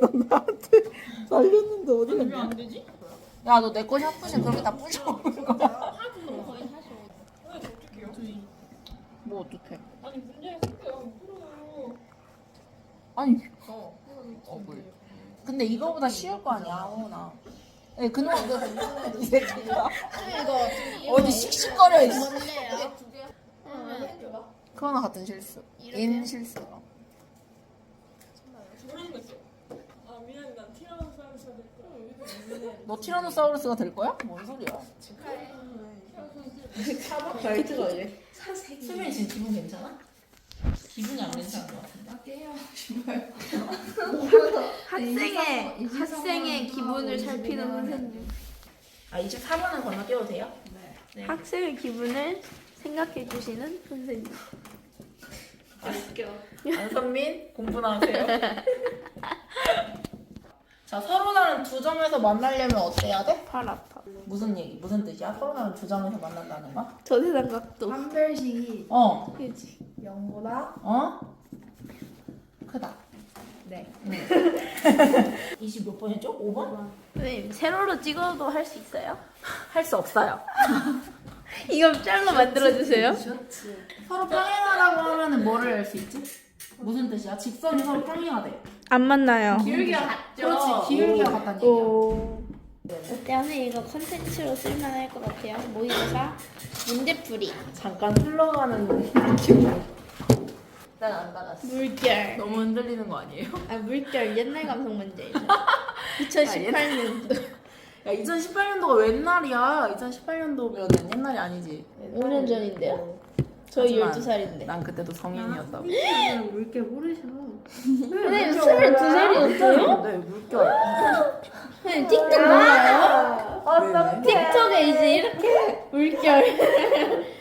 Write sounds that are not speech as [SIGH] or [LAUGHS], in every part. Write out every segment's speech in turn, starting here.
넌 나한테 날렸는데 어디 왜 갔냐? 안 되지? 야 너 내거 샤프신 그렇게 다 거야? 뭐 어떡해? 아니 문제 생겨요. 풀어요. 아니 어. 어, 뭘. 근데 이거보다 쉬울 거 아니야 아무나. 네, 그놈 이 새끼가 어디 씩씩거려 있어. 그거나 같은 실수. 인 실수. 모르는 거 있어. 아 미안해 난 티라노사우루스가 될 거야. 너 티라노사우루스가 될 거야? 뭔 소리야? 발트가 왜? 수빈이 지금 기분 괜찮아? 기분이 안 괜찮은 것 같은데? 학생의 학생의 기분을 살피는 선생님. 아 24번은 건너뛰어도 돼요? 네. 학생의 기분을 생각해 주시는 선생님. 안선민 공부 나오세요. [LAUGHS] 자 서로 다른 두 점에서 만나려면 어때야 돼? 팔 아파. 무슨 얘기? 무슨 뜻이야? 서로 다른 두 점에서 만난다는 거? 저 세상 각도. 한별식이 어. 그지. 0보다 어? 크다. 네. [LAUGHS] 20몇 번이죠? 5번? 선생님 세로로 찍어도 할 수 있어요? [LAUGHS] 할 수 없어요. [LAUGHS] 이거 짤로 만들어 주세요. 서로 평행하다고 하면은 뭐를 할수 있지? 무슨 뜻이야? 직선이 서로 평행하대. 안 만나요. 기울기가 같죠. 그렇지. 기울기가 같다는 얘기야. 오. 어때 선생님 이거 컨텐츠로 쓸만할 것 같아요. 모의고사 문제풀이. 잠깐 흘러가는 느낌으로. 난안 받았어. 물결. 너무 흔들리는 거 아니에요? 아 물결 옛날 감성 문제죠. 2018년도. [LAUGHS] 야 2018년도가 웬 날이야? 2018년도면 옛날이 아니지. 5년 전인데요. 저희 하지만 12살인데. 난 그때도 성인이었다고. 물게 모르셔. 선생님 22살이었어요? 네 물결. 선생님 틱톡 몰라요? 아, 틱톡에 이제 이렇게 물결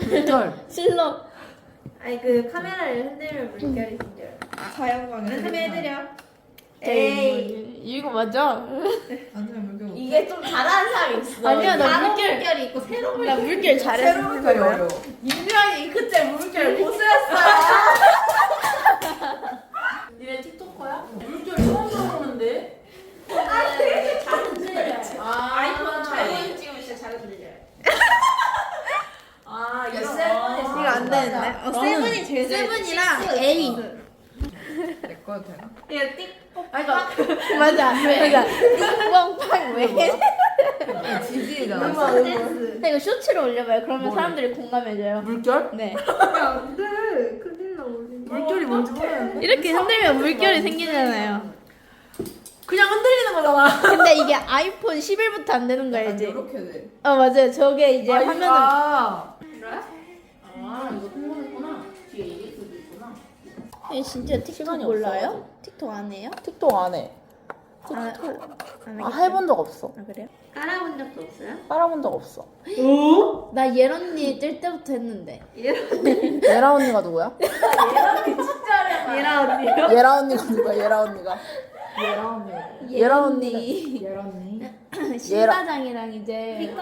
물결. [LAUGHS] 슬로 아니 그 카메라를 흔들면 물결이 생겨요. 자연광 연습 해드려. 에이 이거 맞아? 물결. 이게 좀 잘하는 사람이 있어 아니야 나 물결 물결이 있고 새로 나 물결 잘했어 물결이 어려워. 윤주환이 그때 물결 고수였어요 니네 틱톡커야? 물결 처음 들어보는데? 잘 들려요 아, 아이폰 잘못 찍으면 진짜 잘 들려요. 아, 이거 세븐이 이거 안 되는데 어, 나는- 세븐이 제일 세븐이랑 A 내 거도 되나? 이거 띡. 아, 그러니까 맞아 맞아 띵뻥팡 왜 지지잖아. 댄스. 이거 쇼츠로 올려봐요 그러면 뭐를? 사람들이 공감해줘요 물결? 네 안돼. 큰일 나 올린. 물결이 뭔지 모르겠는데? 이렇게 흔들면 물결이 생기잖아요 그냥 흔들리는 거잖아. 근데 이게 아이폰 11부터 안 되는 거 알지? 이렇게 돼. 어 맞아요 저게 이제 아, 화면을 아, 이거 통보했구나. 뒤에 EX도 있구나. 예, 진짜 틱톡 몰라요? 틱톡 안 해요? 틱톡 안 해. 아, 안 아, 하겠어요? 해본 적 없어. 아 그래요? 깔아본 적도 없어요? 빨아본 적 없어. 나 예런니 뜰 때부터 했는데 예라 언니가 누구야? 예라 언니요? 예라 언니가 누구야? 예라 언니가. 예라 언니. 예라 언니 예라 언니. 신사장이랑 이제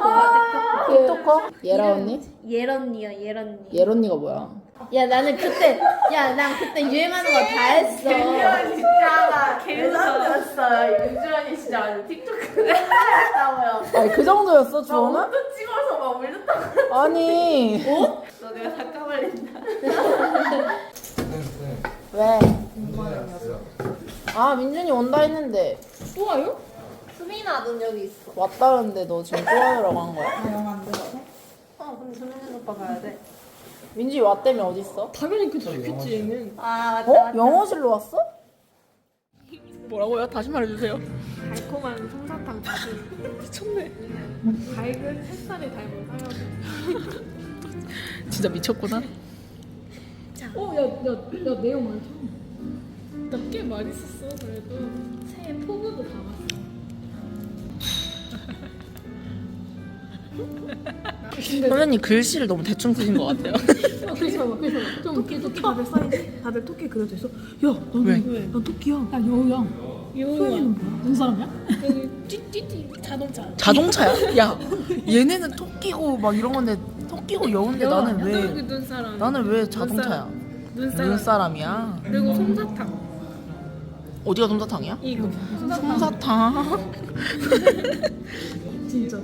틱톡커? 예라 언니? 예런니요 예런니 예라 언니가 뭐야? 야 나는 그때 야 난 그때 유행하는 거 다 했어 진짜 개무서웠어요. 윤주환이 진짜 틱톡 [LAUGHS] 했다고요. 아니 그 정도였어 주원은? 또 찍어서 막 올렸다. 아니. 너 내가 다 까발린다. [LAUGHS] 왜? 아 민준이 온다 했는데 또 와요? 수민아 넌 여기 있어. 왔다는데 너 지금 좋아요라고 한 거야? 영안 들어서? 어 근데 조민준 오빠 가야 돼. 민준이 왔다며 어딨어? 당연히 그 좋겠지 얘는. 아 맞다. 어? 영어실로 왔어? 뭐라고요? 다시 말해주세요. 달콤한 솜사탕 다시. 미쳤네. 밝은 햇살이 닮은 사연. 진짜 미쳤구나. 어, 야, 야, 야, 내용 많다. 나꽤 많이 썼어. 그래도 새해 포부도 담았어. 선생님 글씨를 너무 대충 쓰신 것 같아요. 아, 그러지 마, 그러지 마. 좀 토끼, 토끼 다들 사이즈. 다들 토끼 그려져 있어. 야, 너는 왜? 왜? 난 토끼야. 야, 여우야. 여우는 뭐야? 무슨 사람이야? 그 띠띠띠 자동차. 자동차야? 야, 얘네는 토끼고 막 이런 건데 토끼고 여운데 나는 왜 눈 사람. 나는 왜 자동차야? 눈사람. 눈사람이야. 그리고 솜사탕. 어디가 솜사탕이야? 이거 솜사탕. 진짜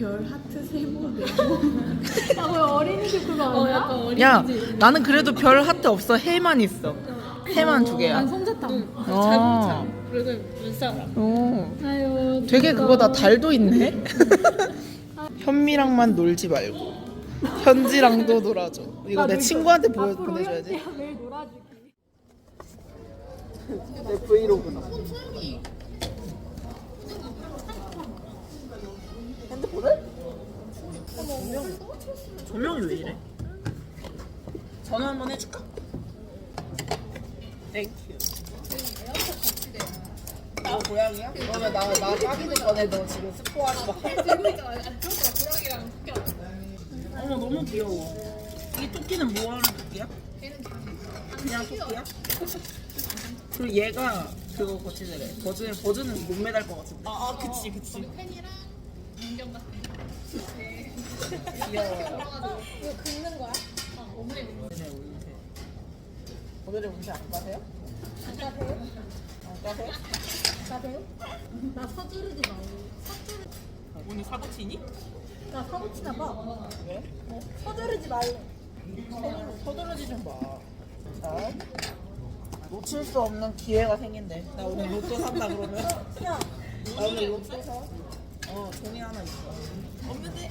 별 하트 세모 네모 아왜 어린이집 그거 아니야? 어 약간 어린이집 야, 나는 그래도 별 하트 없어. 해만 있어. 해만 두 개야. 난 솜사탕 어. 그리고 눈사람. 어. 아유 되게 그거 다 달도 있네. [LAUGHS] 현미랑만 놀지 말고 현지랑도 놀아줘. 이거 내 친구한테 보여 보내줘야지. 매일 놀아주기 내 브이로그다. 핸드폰을? 조명이 왜 이래? 전화 한 번 해줄까? 땡큐. 너 고양이야? 너왜 나, 나 사귀는 전에 너 지금 스포하는 거 어머 너무 귀여워. 이 토끼는 뭐 하는 토끼야? 그냥 토끼야? 그리고 얘가 그거 거치더래. 버즈는 버즈는 못 매달 것 같은데. 아, 아 그치 그치. 같은. 귀여워. 이거 긁는 거야? 아 오늘의 운세. 오늘의 운세 안 가세요? 안 가세요? 안 가세요? 가세요? 나 서두르지 마 오늘 사고 치니? 나 사고 치나 봐 왜? 서두르지 말래 서두르지 좀 마. 자, 놓칠 수 없는 기회가 생긴대. 나 오늘 로또 산다 그러면. 나 오늘 로또 사. 어, 돈이 하나 있어. 없는데?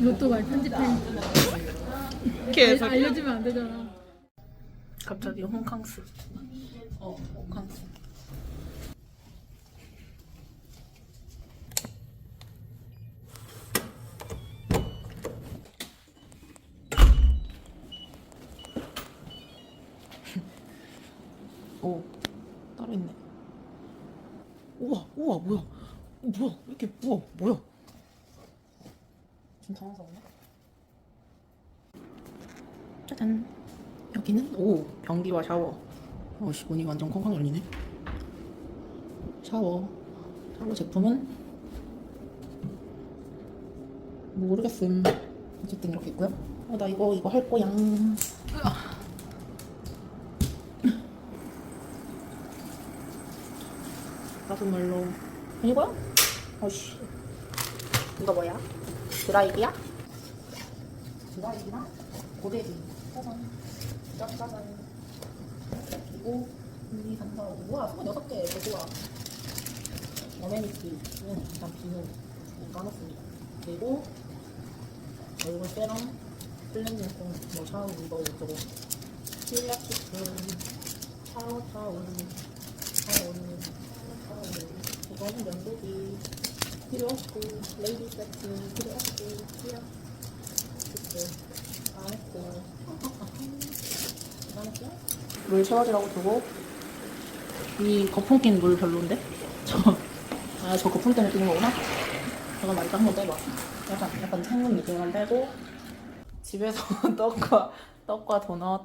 로또 말 편집해 계속. 알려주면 안 되잖아 갑자기 홍캉스. 어, 홍캉스. 오, 따로 있네. 우와, 우와, 뭐야? 어, 뭐야? 이렇게 우와, 뭐야? 좀 당황스럽네. 짜잔. 여기는 오 변기와 샤워. 어씨 문이 완전 콩콩 열리네. 샤워. 샤워 제품은 모르겠음. 어쨌든 이렇게 있고요. 어, 나 이거 이거 할 거야. 가슴말로 이거야? 어씨. 이거 뭐야? 드라이기야? 드라이기나 고데기. 짜잔. 짜잔. 그리고 우리 간다. 우와, 26개. 대구와. 어메니티는 일단 비누 까놨습니다. 그리고 얼굴 세럼, 클렌징 폼, 뭐 샤워 이거 실내 시트, 샤워 타올, 타올, 타올, 이거는 면도기 필요 없고 레이디 세트 필요 없고 세트 안 했고. 물 채워지라고 두고. 이 거품 낀 물 별론데? 저, 아, 저 거품 때문에 끼는 거구나? 잠깐만, 이거 한번 빼봐. 약간, 약간 생긴 느낌만 빼고. 집에서 [LAUGHS] 떡과, 떡과 도넛.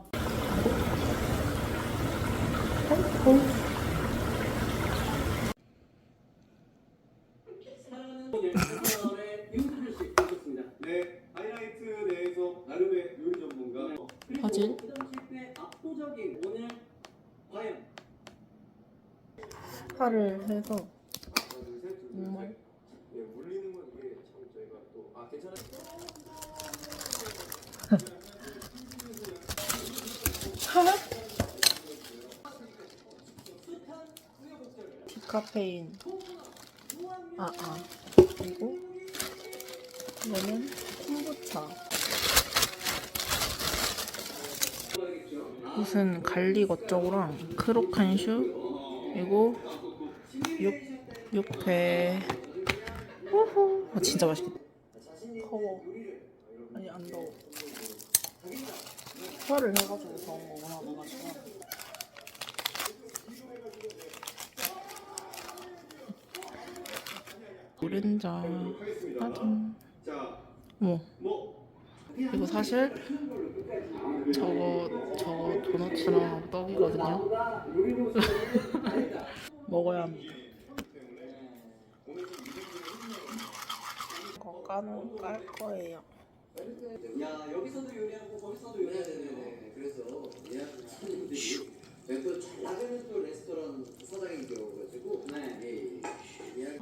네, 하이라이트 내에서 나름의 요리 전문가. 퍼즐 때 압도적인 오늘 과연 파를 해서. 정말 아. 디카페인 아, 아. 그리고 이거는 콤부차 무슨 갈릭 어쩌고랑 크로칸슈 그리고 육, 육회. 우후. 어, 진짜 맛있겠다. 더워. 아니, 안 더워. 소화를 해가지고 더운 거구나, 뭐가 좋아. 노른자. 짜잔. 뭐 이거 사실 저거 저거 도넛이랑 떡이거든요. [LAUGHS] 먹어야 합니다. 까는 깔 거예요. 야 여기서도 요리하고 거기서도 요리하고 네네네 그래서 예약을 친구들이 네, 또잘 나가는 또 레스토랑 사장이 되어가지고 네. 예, 예. 예약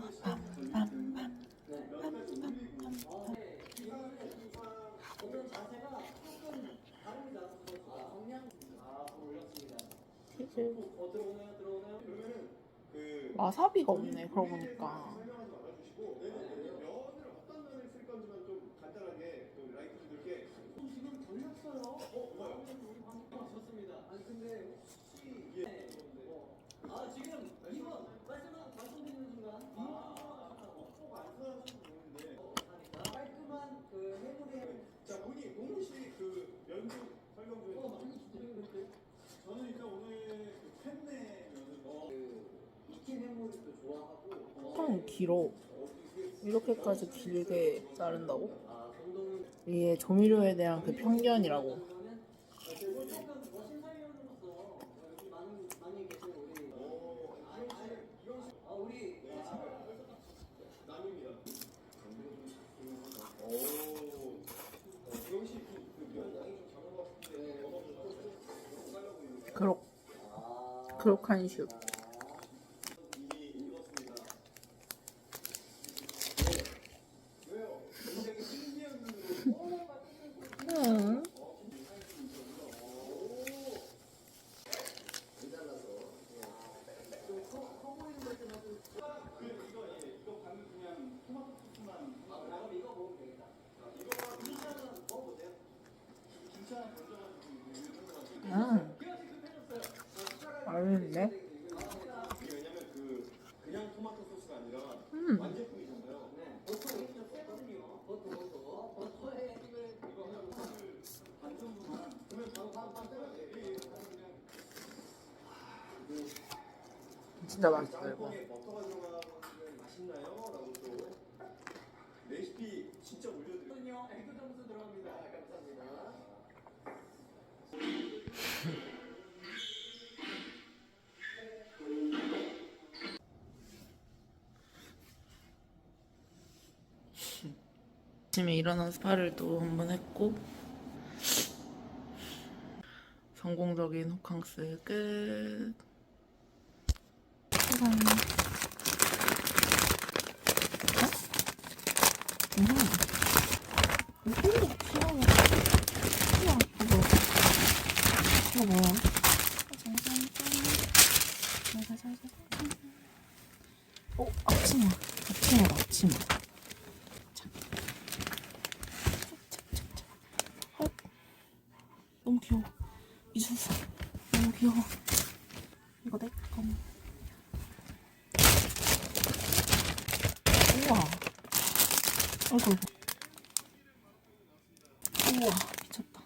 와사비가 없네 그러고 보니까 좀 간단하게 좀 라이트 분들께 지금 돌렸어요. 어, 뭐요? 좋습니다 아니 근데 혹시 예. 아 지금 이번 말씀 말씀드리는 순간 꼭 말씀하셔도 되는데. 깔끔한 그 해물의 자, 본인 동훈 씨그 면도 설명 좀 해주세요. 저는 일단 오늘 그 팬네 면을 어, 그 익힌 해물을 또 좋아하고 형 길어 이렇게까지 길게 자른다고? 이게 조미료에 대한 그 편견이라고. 그러면 조금 더 심사위원으로서 여기 많은 많이 계신 우리 아니 아니 아 우리 남입니다. 오, 어, 지영 씨그면 양이 좀 작은 것 같은데 너무 빨라고 있는데. 그럭 그럭한 슈 이미 읽었습니다. 왜요? 굉장히 신기한 눈으로 응. 음. 맛있는데? 이게 왜냐면 그 그냥 토마토 소스가 아니라 음. 완제품이잖아요. 보통 이렇게 세거든요. 보통 보통 버터에 이걸 이거 그냥 사실 반 정도만 그러면 바로 바로 바로 때려야 돼. 예, 예. 그냥 진짜 맛있어요 이거 레시피 진짜 올려드릴게요. 에그 점수 들어갑니다. 감사합니다. 아침에 일어나서 스파를 또 한 번 했고 성공적인 호캉스 끝 짜잔 어? 음. 이거 이거 어? 너무 귀여워. 미쳤어. 너무 귀여워. 이거 내 거. 우와. 아이고, 아이고. 우와, 미쳤다.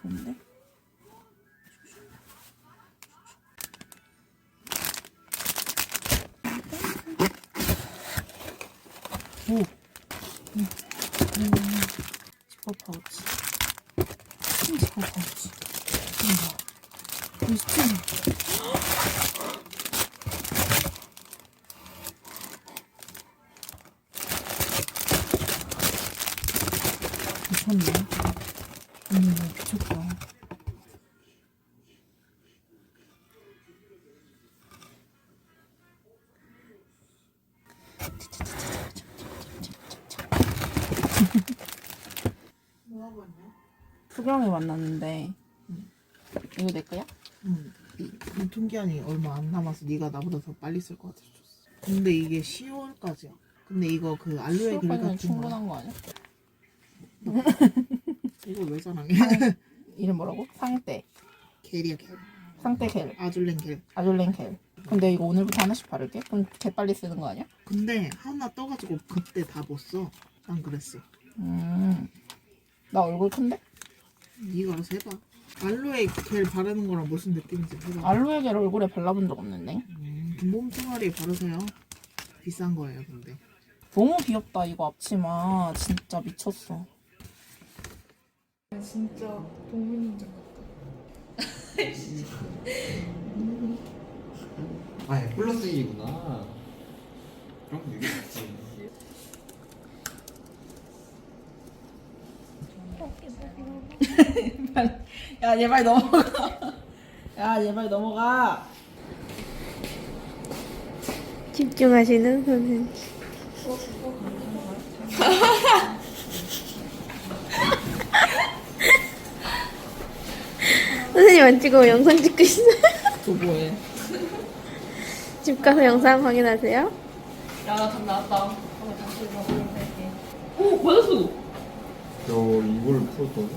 좋은데? 오. 음. 음. 지퍼 파우치. 스티커 파우치. 이거. 이 스티 미쳤네. 언니, 이거 미쳤다. 수경이 만났는데 이거 내 거야? 응. 이 유통기한이 얼마 안 남아서 네가 나보다 더 빨리 쓸 것 같아서 줬어. 근데 이게 10월까지야. 근데 이거 그 알로에 겔 수업까지는 같은 거 충분한 거 아니야? 이거 왜 자랑해? 이름 뭐라고? 상대 겔이야 겔. 상대 겔 아줄렌 겔. 아줄렌 겔 근데 이거 오늘부터 하나씩 바를게? 그럼 개 빨리 쓰는 거 아니야? 근데 하나 떠가지고 그때 다못 써. 난 그랬어. 음나 얼굴 큰데? 네가 알아서 해봐. 알로에 겔 바르는 거랑 무슨 느낌인지 해봐. 알로에 겔 얼굴에 발라본 적 없는데 음, 몸뚱아리에 바르세요. 비싼 거예요, 근데. 너무 귀엽다 이거 앞치마 진짜 미쳤어 진짜 동물인자 아, 플러스이구나. 그럼 되게 좋지. [LAUGHS] 야얘말 넘어가 야얘말 넘어가 집중하시는 선생님. [LAUGHS] 선생님 안 찍으면 영상 찍고 있어요. [LAUGHS] 저 뭐해 집 가서 영상 확인하세요. 야 나답 나왔다 오 맞았어 저 이걸 풀었다고?